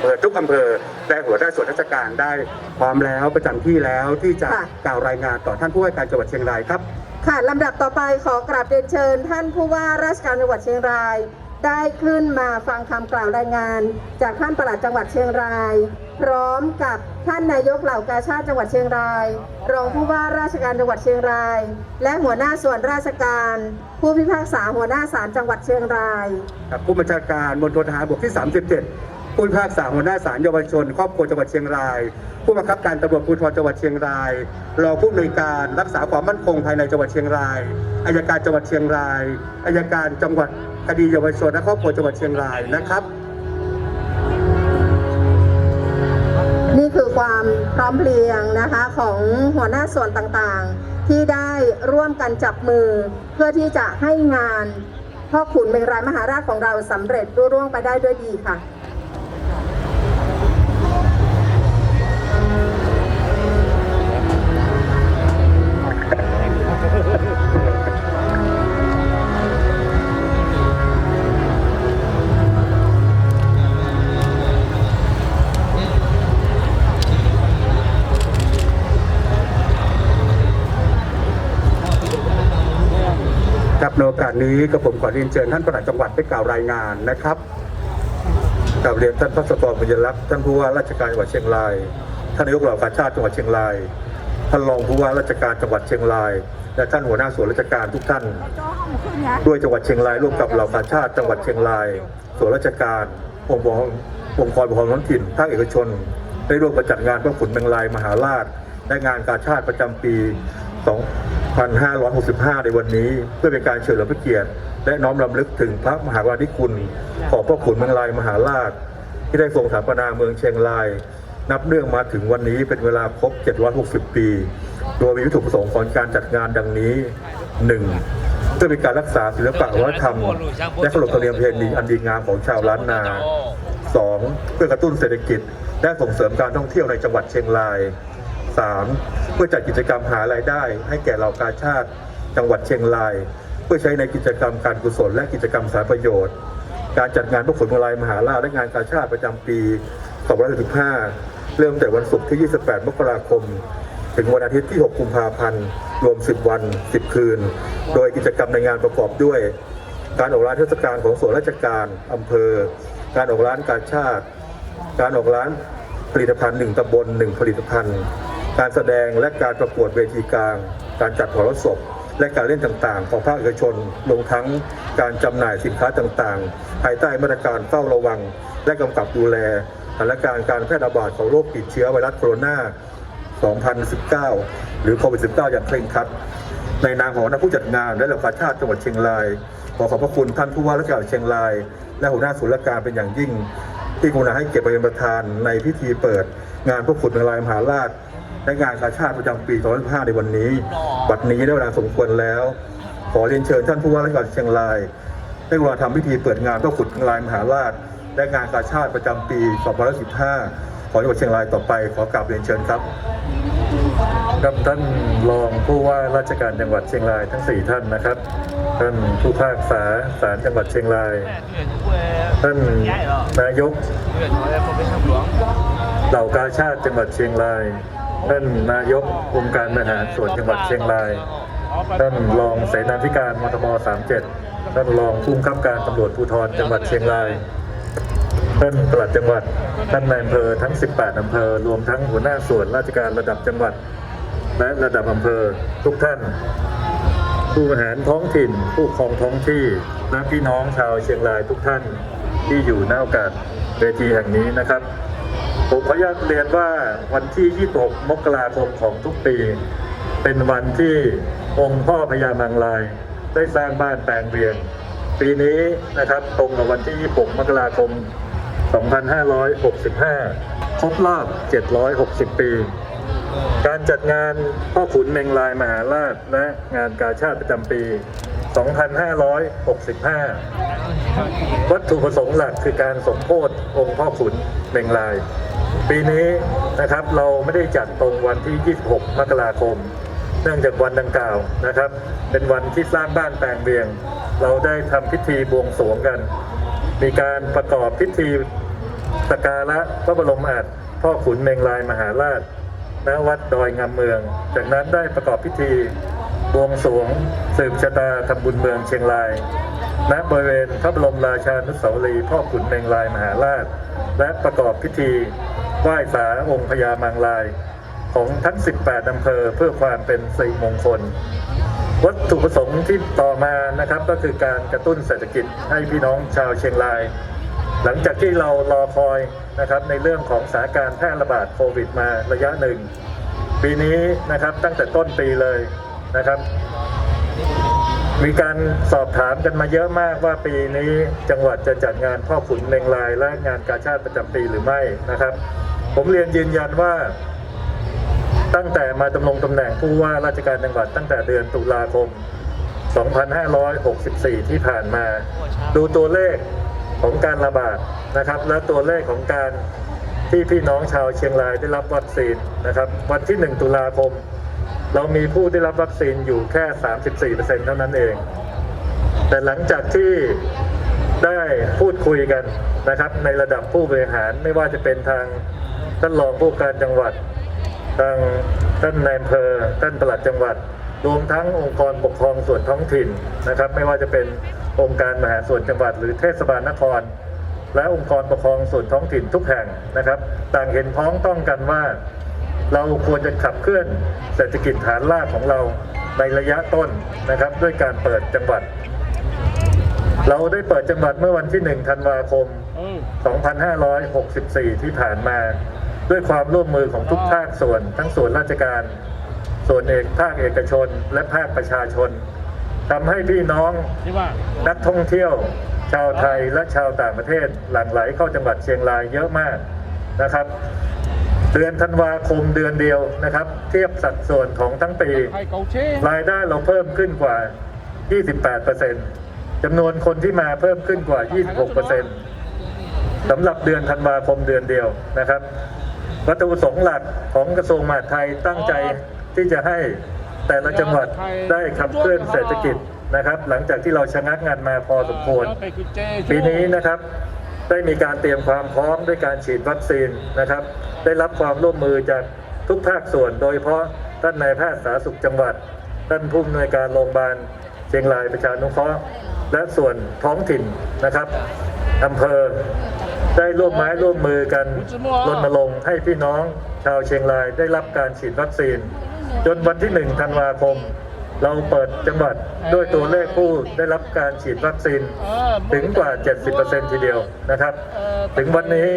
อำเภอทุกอำเภอและหัวหน้าส่วนราชการได้พร้อมแล้วประจำที่แล้วที่จะค่ะ กล่าวรายงานต่อท่านผู้ว่าการจังหวัดเชียงรายครับ ค่ะลำดับต่อไปขอกราบเรียนเชิญ ท่านผู้ว่าราชการจังหวัดเชียงราย ได้ขึ้นมาฟังคำกล่าวรายงาน จากท่านปลัดจังหวัดเชียงราย พร้อมกับท่านนายกเหล่ากาชาติจังหวัดเชียงราย รองผู้ว่าราชการจังหวัดเชียงราย และหัวหน้าส่วนราชการ ผู้พิพากษาหัวหน้าศาลจังหวัดเชียงราย ครับผู้บัญชาการมณฑลทหารบกที่ 37 ผู้พิพากษาหัวหน้าศาลเยาวชน ครอบครัวจังหวัดเชียงราย ผู้บังคับการตำรวจภูธรจังหวัดเชียงรายรองผู้อำนวยการรักษาความมั่นคงภายในจังหวัดเชียงรายอายการจังหวัดเชียงรายอายการจังหวัดคดีเยาวชนและครอบครัวจังหวัดเชียงรายนะครับ นี่คือความพร้อมเพรียงนะคะของหัวหน้าส่วนต่างๆ ที่ได้ร่วมกันจับมือ เพื่อที่จะให้งานพ่อขุนเมงรายมหาราชของเราสำเร็จรุ่ร่วงไปได้ด้วยดีค่ะ อกาสนี้ก็ผมขอเรียนเชิญท่านปลัดจังหวัดได้กล่าวรายงานนะครับกราบเรียนท่านพัสกรบุญยลักษ์ท่านผู้ว่าราชการจังหวัดเชียงราย ท่านนายกเหล่ากาชาติจังหวัดเชียงราย ท่านรองผู้ว่าราชการจังหวัดเชียงราย และท่านหัวหน้าส่วนราชการทุกท่าน ด้วยจังหวัดเชียงรายร่วมกับเหล่ากาชาติจังหวัดเชียงราย ส่วนราชการองค์กรองค์กรปกครองท้องถิ่นภาคเอกชน ได้ร่วมกันจัดงานพระขุนเมงลายมหาราชและงานกาชาติประจำปี 2565 ในวันนี้ เพื่อเป็นการเฉลิมพระเกียรติ และน้อมรำลึกถึงพระมหากรุณาธิคุณ ของพระขุนเมงลายมหาราช ที่ได้ทรงสถาปนาเมืองเชียงราย นับเนื่องมาถึงวันนี้เป็นเวลาครบ 760 ปี โดยมีวัตถุประสงค์ของการจัดงานดังนี้ 1. เพื่อเป็นการรักษาศิลปะวัฒนธรรม และขนบธรรมเนียมประเพณีอันดีงามของชาวล้านนา 2. เพื่อกระตุ้นเศรษฐกิจและส่งเสริมการท่องเที่ยวในจังหวัดเชียงราย 3. เพื่อจัดกิจกรรมหารายได้ ให้แก่เหล่ากาชาติ จังหวัดเชียงราย เพื่อใช้ในกิจกรรมการกุศลและกิจกรรมสาธารณประโยชน์ การจัดงานพระผลมาลัยมหาราชและงานกาชาติประจำปี2565เริ่มแต่วันศุกร์ที่ 28 มกราคม ถึงวันอาทิตย์ที่ 6 กุมภาพันธ์ รวม 10 วัน 10 คืน โดยกิจกรรมในงานประกอบด้วย การออกร้านเทศกาลของส่วนราชการอำเภอ การออกร้านกาชาติ การออกร้านผลิตภัณฑ์หนึ่งตำบลหนึ่งผลิตภัณฑ์ การแสดงและการประกวดเวทีกลาง การจัดหอรสพและการเล่นต่างๆ ของภาคเอกชนรวมทั้งการจำหน่ายสินค้าต่างๆ ภายใต้มาตรการเฝ้าระวัง และกำกับดูแลสถานการณ์การแพร่ระบาดของโรคติดเชื้อไวรัสโคโรนา 2019 หรือโควิด -19 อย่างเคร่งครัด ในนามของนักผู้จัดงานและเหล่ากาชาติจังหวัดเชียงราย ขอขอบพระคุณท่านผู้ว่าราชการเชียงราย และหัวหน้าศูนย์ราชการเป็นอย่างยิ่ง ที่กรุณาให้เกียรติเป็นประธานในพิธีเปิด งานพระขุนเมงลายมหาราช และงานกาชาติประจำปี2015ในวันนี้ บัดนี้ได้เวลาสมควรแล้ว ขอเรียนเชิญท่านผู้ว่าราชการเชียงราย ได้กรุณาทำพิธีเปิดงานพระขุนลายมหาราช และงานกาชาติประจำปี2015 ของจังหวัดเชียงรายต่อไป ขอกราบเรียนเชิญครับครับท่านรองผู้ว่าราชการจังหวัดเชียงรายทั้ง 4 ท่านนะครับ ท่านผู้พากษาศาลจังหวัดเชียงราย ท่านนายกเหล่ากาชาติจังหวัดเชียงราย ท่านนายกองค์การบริหารส่วนจังหวัดเชียงราย ท่านรองเสนาธิการมทบ37 ท่านรองผู้บังคับการตำรวจภูธรจังหวัดเชียงราย ท่านปลัดจังหวัด ท่านนายอำเภอทั้ง 18 อำเภอ รวมทั้งหัวหน้าส่วนราชการระดับจังหวัด และระดับอำเภอทุกท่าน ผู้บริหารท้องถิ่น ผู้ปกครองท้องที่ และพี่น้องชาวเชียงรายทุกท่านที่อยู่ในโอกาสเวทีแห่งนี้นะครับ ผมขออนุญาตเรียนว่าวันที่ 26 มกราคมของทุกปี เป็นวันที่องค์พ่อพญามังลาย ได้สร้างบ้านแปลงเวียง ปีนี้นะครับตรงกับวันที่ 26 มกราคม 2565 ครบรอบ 760 ปี การจัดงานพ่อขุนเมงลายมหาราชและงานกาชาติประจำปี 2565 วัตถุประสงค์หลักคือการสมโพธิองค์พ่อขุนเมงลาย ปีนี้นะครับเราไม่ได้จัดตรงวันที่ 26 มกราคม เนื่องจากวันดังกล่าวนะครับ เป็นวันที่สร้างบ้านแปลงเวียง เราได้ทำพิธีบวงสรวงกัน มีการประกอบพิธีสกการะพระบรมอาจพ่อขุนเมงลายมหาราชณวัดดอยงามเมือง จากนั้นได้ประกอบพิธีบวงสรวงสืบชะตาทำบุญเมืองเชียงราย ณ บริเวณพระบรมราชานุสาวรีย์พ่อขุนเมงลายมหาราช และประกอบพิธี ไหว้สาองค์พญามังลาย ของทั้ง 18อำเภอเพื่อความเป็นสิริมงคล วัตถุประสงค์ที่ต่อมานะครับก็คือการกระตุ้นเศรษฐกิจให้พี่น้องชาวเชียงราย หลังจากที่เรารอคอยนะครับในเรื่องของสถานการณ์แพร่ระบาดโควิดมาระยะหนึ่ง ปีนี้นะครับตั้งแต่ต้นปีเลยนะครับ มีการสอบถามกันมาเยอะมากว่าปีนี้จังหวัดจะจัดงานพ่อขุนเมงลาย และงานกาชาติประจำปีหรือไม่นะครับ ผมเรียนยืนยันว่า ตั้งแต่มาดำรงตำแหน่งผู้ว่าราชการจังหวัดตั้งแต่เดือนตุลาคม 2564 ที่ผ่านมา ดูตัวเลขของการระบาดนะครับ และตัวเลขของการที่พี่น้องชาวเชียงรายได้รับวัคซีนนะครับ วันที่ 1 ตุลาคม เรามีผู้ได้รับวัคซีนอยู่แค่ 34%เท่านั้นเอง แต่หลังจากที่ได้พูดคุยกันนะครับ ในระดับผู้บริหารไม่ว่าจะเป็นทางท่านรองผู้การจังหวัด ทางท่านนายอำเภอท่านปลัดจังหวัด รวมทั้งองค์กรปกครองส่วนท้องถิ่นนะครับ ไม่ว่าจะเป็นองค์การมหาส่วนจังหวัด หรือเทศบาลนคร และองค์กรปกครองส่วนท้องถิ่นทุกแห่งนะครับ ต่างเห็นพ้องต้องกันว่า เราควรจะขับเคลื่อนเศรษฐกิจฐานรากของเราในระยะต้นนะครับ ด้วยการเปิดจังหวัด เราได้เปิดจังหวัดเมื่อวันที่ 1 ธันวาคม 2564 ที่ผ่านมา ด้วยความร่วมมือของทุกภาคส่วน ทั้งส่วนราชการ ส่วนเอกภาคเอกชน และภาคประชาชนทำให้พี่น้องนักท่องเที่ยว ชาวไทยและชาวต่างประเทศหลั่งไหลเข้าจังหวัดเชียงรายเยอะมากนะครับ เดือนธันวาคมเดือนเดียวนะครับ เทียบสัดส่วนของทั้งปีใครเกาเช่รายได้เราเพิ่มขึ้นกว่า 28%จำนวนคนที่มาเพิ่มขึ้นกว่า 26%สำหรับเดือนธันวาคมเดือนเดียวนะครับ วัตถุประสงค์หลักของกระทรวงมหาดไทยตั้งใจที่จะให้แต่ละจังหวัดได้ขับเคลื่อนเศรษฐกิจนะครับ หลังจากที่เราชะงักงานมาพอสมควรไปกุญแจปีนี้นะครับ ได้มีการเตรียมความพร้อมด้วยการฉีดวัคซีนนะครับ ได้รับความร่วมมือจากทุกภาคส่วน โดยเฉพาะท่านนายแพทย์สาธารณสุขจังหวัด ท่านผู้อำนวยการโรงพยาบาลเชียงรายประชานุเคราะห์และส่วนท้องถิ่นนะครับอำเภอได้ร่วมไม้ร่วมมือกันรณรงค์ให้พี่น้องชาวเชียงรายได้รับการฉีดวัคซีน จนวันที่ 1 ธันวาคม เราเปิดจังหวัดด้วยตัวเลขผู้ได้รับการฉีดวัคซีนถึงกว่า 70%ทีเดียวนะครับ ถึงวันนี้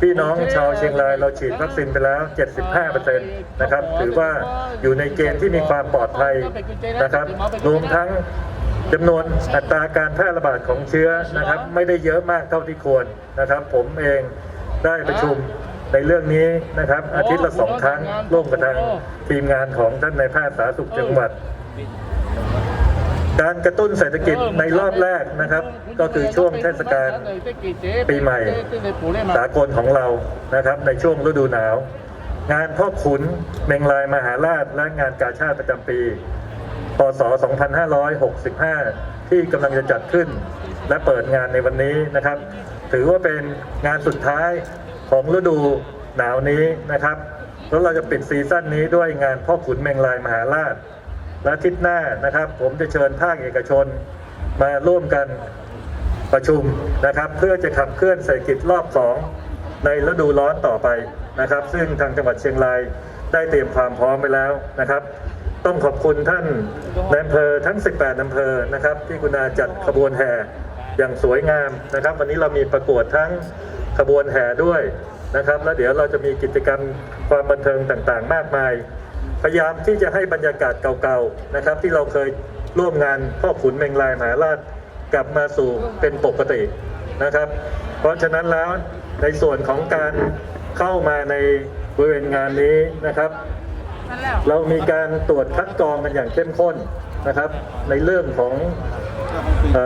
พี่น้องชาวเชียงรายเราฉีดวัคซีนไปแล้ว 75%นะครับ ถือว่าอยู่ในเกณฑ์ที่มีความปลอดภัยนะครับรวมทั้งจำนวนอัตราการแพร่ระบาดของเชื้อนะครับ ไม่ได้เยอะมากเท่าที่ควรนะครับ ผมเองได้ประชุมในเรื่องนี้นะครับ อาทิตย์ละสองครั้งร่วมกับทางทีมงานของท่านนายแพทย์สาธารณสุขจังหวัด การกระตุ้นเศรษฐกิจในรอบแรกนะครับ ก็คือช่วงเทศกาลปีใหม่สากลของเรานะครับ ในช่วงฤดูหนาว งานพ่อขุนเมงลายมหาราชและงานกาชาติประจำปี พศ 2565 ที่กำลังจะจัดขึ้น และเปิดงานในวันนี้นะครับ ถือว่าเป็นงานสุดท้ายของฤดูหนาวนี้นะครับ แล้วเราจะปิดซีซั่นนี้ด้วยงานพ่อขุนเมงลายมหาราช และอาทิศหน้านะครับ ผมจะเชิญภาคเอกชนมาร่วมกันประชุมนะครับ เพื่อจะขับเคลื่อนเศรษฐกิจรอบสองในฤดูร้อนต่อไปนะครับ ซึ่งทางจังหวัดเชียงรายได้เตรียมความพร้อมไปแล้วนะครับ ต้องขอบคุณท่านในอำเภอทั้ง 18อำเภอนะครับ ที่กุณาจัดขบวนแห่อย่างสวยงามนะครับ วันนี้เรามีประกวดทั้งขบวนแห่ด้วยนะครับ แล้วเดี๋ยวเราจะมีกิจกรรมความบันเทิงต่างๆ มากมาย พยายามที่จะให้บรรยากาศเก่าๆนะครับ ที่เราเคยร่วมงานพ่อขุนเมงลายมหาราชกลับมาสู่เป็นปกตินะครับ เพราะฉะนั้นแล้วในส่วนของการเข้ามาในบริเวณงานนี้นะครับ เรามีการตรวจคัดกรองกันอย่างเข้มข้นนะครับ ในเรื่องของเอ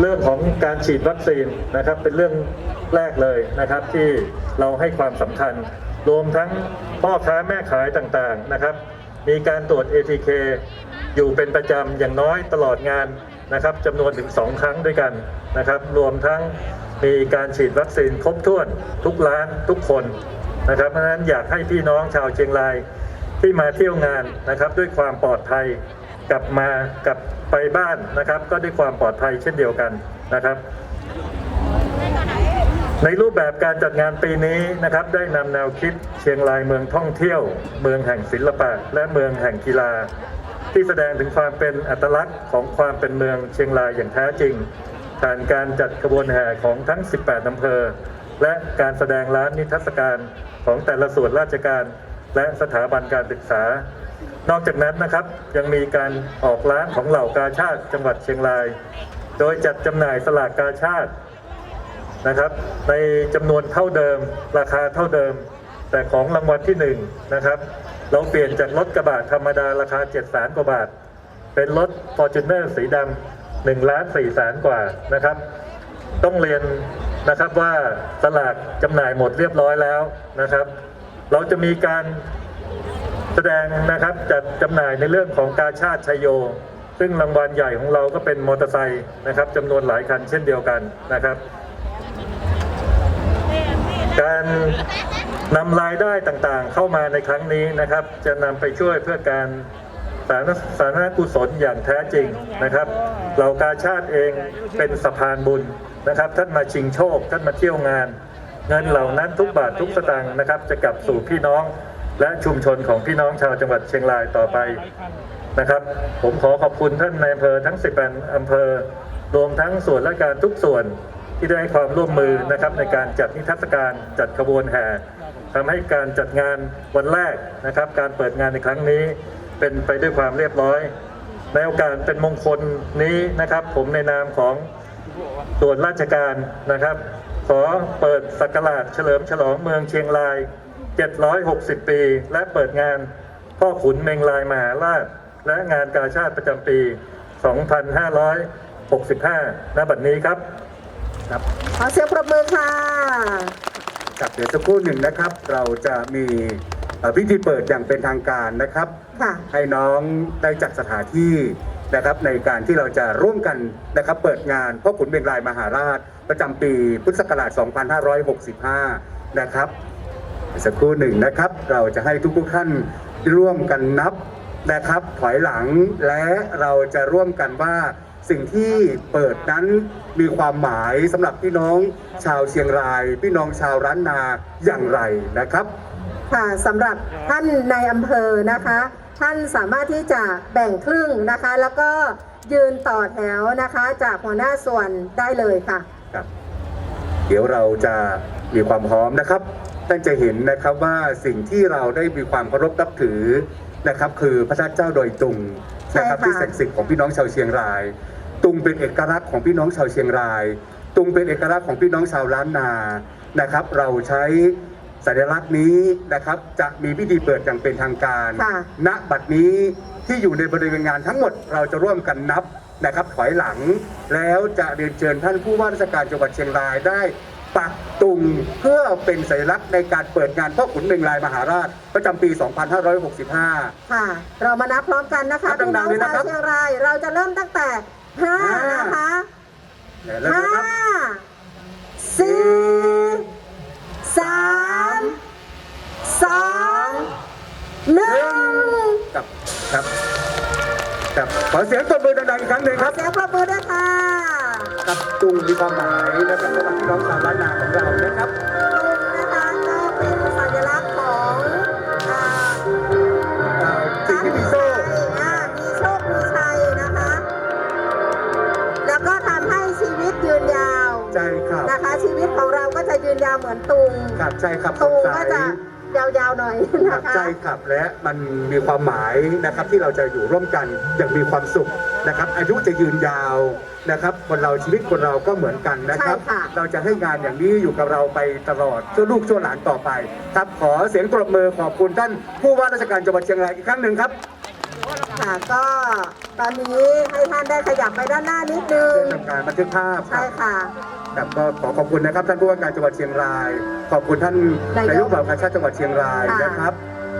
เรื่องของการฉีดวัคซีนนะครับ เป็นเรื่องแรกเลยนะครับที่เราให้ความสำคัญ รวมทั้งพ่อค้าแม่ขายต่างๆนะครับ มีการตรวจ ATK อยู่เป็นประจำอย่างน้อยตลอดงานนะครับจำนวนถึง 2 ครั้งด้วยกันนะครับ รวมทั้งมีการฉีดวัคซีนครบถ้วนทุกร้านทุกคนนะครับเพราะฉะนั้นอยากให้พี่น้องชาวเชียงรายที่มาเที่ยวงานนะครับด้วยความปลอดภัยกลับมากลับไปบ้านนะครับ ก็ด้วยความปลอดภัยเช่นเดียวกันนะครับ ในรูปแบบการจัดงานปีนี้นะครับได้นำแนวคิดเชียงรายเมืองท่องเที่ยว เมืองแห่งศิลปะ และเมืองแห่งกีฬา ที่แสดงถึงความเป็นอัตลักษณ์ของความเป็นเมืองเชียงรายอย่างแท้จริง ผ่านการจัดขบวนแห่ของทั้ง 18อำเภอ และการแสดงร้านนิทรรศการของแต่ละส่วนราชการ และสถาบันการศึกษา นอกจากนั้นนะครับยังมีการออกร้านของเหล่ากาชาติจังหวัดเชียงราย โดยจัดจำหน่ายสลากกาชาติ นะครับ ในจำนวนเท่าเดิม ราคาเท่าเดิม แต่ของรางวัลที่หนึ่งนะครับเราเปลี่ยนจากรถกระบะธรรมดาราคา7 0 0 0 0กว่าบาท เป็นรถ f o r t u n e r สีดำ1ล้าน4แสนกว่านะครับ ต้องเรียนนะครับว่าสลากจำหน่ายหมดเรียบร้อยแล้วนะครับ เราจะมีการแสดงนะครับจัดจำหน่ายในเรื่องของกาชาติชยโย ซึ่งรางวัลใหญ่ของเราก็เป็นมอเตอร์ไซค์นะครับจำนวนหลายคันเช่นเดียวกันนะครับ การนำรายได้ต่างๆ เข้ามาในครั้งนี้นะครับ จะนำไปช่วยเพื่อการสาธารณสาธารณกุศลอย่างแท้จริงนะครับเหล่ากาชาติเองเป็นสะพานบุญนะครับ ท่านมาชิงโชค ท่านมาเที่ยวงาน เงินเหล่านั้นทุกบาททุกสตางค์นะครับ จะกลับสู่พี่น้องและชุมชนของพี่น้องชาวจังหวัดเชียงรายต่อไปนะครับ ผมขอขอบคุณท่านนายอำเภอทั้ง18อำเภอรวมทั้งส่วนราชการทุกส่วน ที่ได้ให้ความร่วมมือนะครับในการจัดนิทรรศการจัดขบวนแห่ทำให้การจัดงานวันแรกนะครับ การเปิดงานในครั้งนี้เป็นไปด้วยความเรียบร้อย ในโอกาสเป็นมงคลนี้นะครับ ผมในนามของส่วนราชการนะครับ ขอเปิดสักราชเฉลิมฉลองเมืองเชียงราย 760 ปี และเปิดงานพ่อขุนเมงลายมหาราช และงานกาชาติประจำปี 2565 ณ บัดนี้ครับ ครับ ขอเสียงปรบมือค่ะ ครับเดี๋ยวสักครู่หนึ่งนะครับ เราจะมีเอ่อพิธีเปิดอย่างเป็นทางการนะครับ ค่ะ ให้น้องได้จัดสถานที่นะครับ ในการที่เราจะร่วมกันนะครับ เปิดงานพ่อขุนเบงรายมหาราช ประจำปีพุทธศักราช 2565 นะครับอีกสักครู่หนึ่งนะครับ เราจะให้ทุกๆท่านร่วมกันนับนะครับ ถอยหลังและเราจะร่วมกันว่า สิ่งที่เปิดนั้นมีความหมายสำหรับพี่น้องชาวเชียงราย พี่น้องชาวร้านนาอย่างไรนะครับ ค่ะสำหรับท่านในอำเภอนะคะ ท่านสามารถที่จะแบ่งครึ่งนะคะ แล้วก็ยืนต่อแถวนะคะ จากหัวหน้าส่วนได้เลยค่ะ ครับเดี๋ยวเราจะมีความพร้อมนะครับ ท่านจะเห็นนะครับว่าสิ่งที่เราได้มีความเคารพนับถือนะครับ คือพระธาตุเจ้าดอยตุงนะครับใช่ค่ะ ที่ศักดิ์สิทธิ์ของพี่น้องชาวเชียงราย ตุงเป็นเอกลักษณ์ของพี่น้องชาวเชียงราย ตุงเป็นเอกลักษณ์ของพี่น้องชาวล้านนานะครับ เราใช้สัญลักษณ์นี้นะครับจะมีพิธีเปิดอย่างเป็นทางการ ค่ะ ณบัดนี้ที่อยู่ในบริเวณงานทั้งหมดเราจะร่วมกันนับนะครับถอยหลัง แล้วจะเรียนเชิญท่านผู้ว่าราชการจังหวัดเชียงรายได้ ปักตุงเพื่อเป็นสัญลักษณ์ในการเปิดงานพ่อขุนเมงลายมหาราช ประจำปี 2565 ค่ะ เรามานับพร้อมกันนะคะนับดัพี่งๆน้องเลยนะชาวครับ เชียงราย เราจะเริ่มตั้งแต่ ห้า5นะคะแล้วห้านะครับสี่สามสองหนึ่งกับครับกับขอเสียงตบมือดังๆอีกครั้งหนึ่งครับ เสียงปรบมือด้วยค่ะ กับตุงมีความหมายนะครับสำหรับพี่น้องชาวล้านนาของเรานะครับ ยืนยาวเหมือนตุงครับใจครับตุงสดใสก็จะยาวๆหน่อยครันะบคะ ใจขับและมันมีความหมายนะครับที่เราจะอยู่ร่วมกันอย่างมีความสุขนะครับ อายุจะยืนยาวนะครับ คนเราชีวิตคนเราก็เหมือนกันนะครับ ใช่ค่ะ เราจะให้งานอย่างนี้อยู่กับเราไปตลอดชั่วลูกชั่วหลานต่อไป ครับขอเสียงปรบมือขอบคุณท่านผู้ว่าราชการจังหวัดเชียงรายอีกครั้งหนึ่งครับ ค่ะก็ตอนนี้ให้ท่านได้ขยับไปด้านหน้านิดนึง เพื่อทำการบันทึกภาพคใช่รับค่ะ ครับก็ขอขอบคุณนะครับท่านผู้ว่าการจังหวัดเชียงราย ขอบคุณท่านนายกนายกเหล่ากาชาติจังหวัดเชียงรายค่ะนะครับ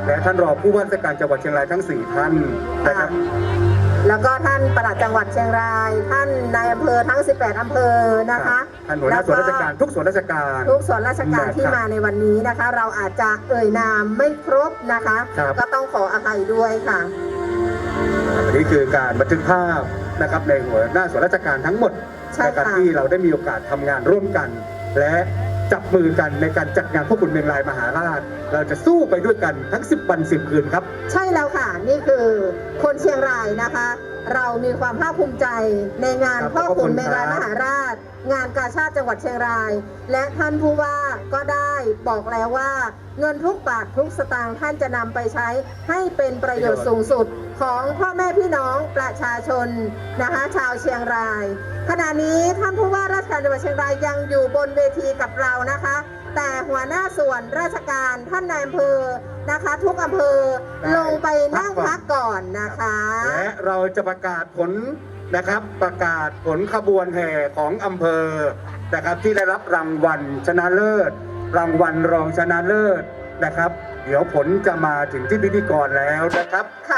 และท่านรองผู้ว่าราชการจังหวัดเชียงรายทั้งสี่ท่านนะครับแแล้วก็ท่านปลัดจังหวัดเชียงราย ท่านนายอำเภอทั้ง 18 อำเภอนะคะท่านหัวหน้าส่วนราชการทุกส่วนราชการ ทุกส่วนราชการที่นะครับมาในวันนี้นะคะ เราอาจจะเอ่ยนามไม่ครบนะคะครับก็ต้องขออภัยด้วยค่ะอันนี้คือการบันทึกภาพนะครับในหัวหน้าส่วนราชการทั้งหมด ใช่นะครับค่ะที่เราได้มีโอกาสทำงานร่วมกัน และจับมือกันในการจัดงานพ่อขุนเมืองลายมหาราช เราจะสู้ไปด้วยกันทั้ง 10 วัน 10 คืนครับ ใช่แล้วค่ะ นี่คือคนเชียงรายนะคะ เรามีความภาคภูมิใจในงานครับพ่อขอบคุขุนณเมงรายครัมบหาราช งานกาชาติจังหวัดเชียงราย และท่านผู้ว่า ก็ได้บอกแล้วว่า เงินทุกบาททุกสตางค์ท่านจะนำไปใช้ให้เป็นประโยชน์สูงสุดของพ่อแม่พี่น้องประชาชนนะคะชาวเชียงราย ขณะนี้ท่านผู้ว่าราชการจังหวัดเชียงรายยังอยู่บนเวทีกับเรานะคะ แต่หัวหน้าส่วนราชการท่านนายอำเภอนะคะ ทุกอำเภอได้ลงไปนั่งพัพักกก่ก่ออนนนะคะและเราจะประกาศผลนะครับประกาศผลขบวนแห่ของอำเภอ นะครับที่ได้รับรางวัลชนะเลิศ รางวัลรองชนะเลิศนะครับ เดี๋ยวผลจะมาถึงที่พิธีกรแล้วนะครับค่ะ